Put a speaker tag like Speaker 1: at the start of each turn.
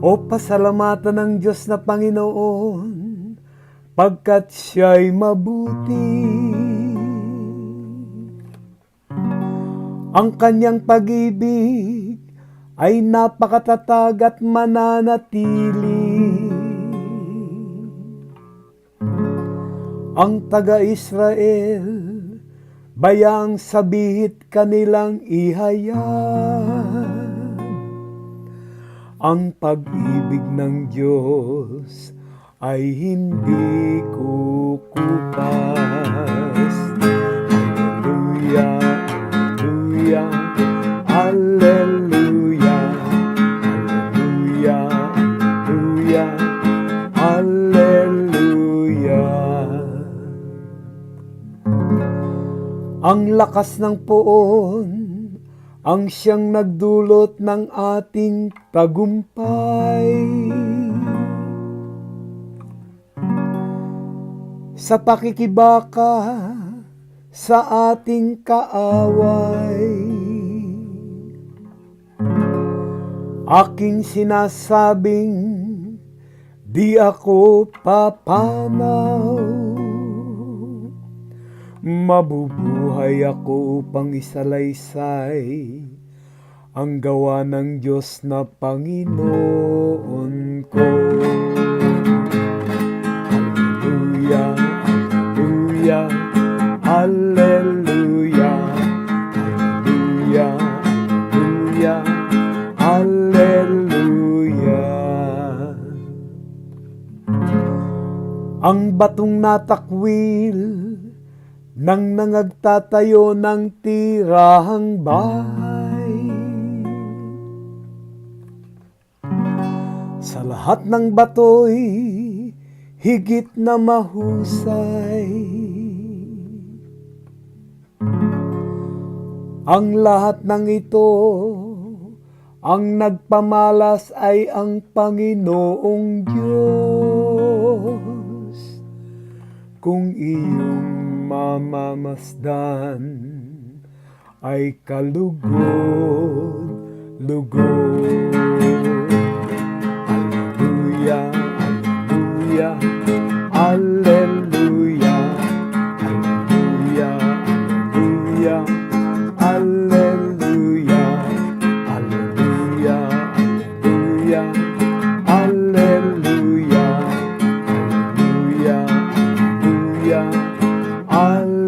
Speaker 1: O pasalamatan ng Diyos na Panginoon, pagkat siya'y mabuti. Ang kanyang pag-ibig ay napakatatag at mananatili. Ang taga-Israel, bayang sabihit kanilang ihayag. Ang pag-ibig ng Diyos ay hindi kukupas. Hallelujah, Hallelujah, Hallelujah, Hallelujah, Hallelujah. Ang lakas ng poon ang siyang nagdulot ng ating tagumpay. Sa pakikibaka sa ating kaaway. Aking sinasabing di ako papanaw. Mabubuhay ako upang isalaysay ang gawa ng Diyos na Panginoon ko. Hallelujah, Hallelujah, Hallelujah, Hallelujah, Hallelujah. Ang batong natakwil nang nangagtatayo ng tirahang bahay. Sa lahat ng batoy, higit na mahusay. Ang lahat ng ito, ang nagpamalas ay ang Panginoong Diyos. Kung iyong mamamasdan ay kalugod, lugod. I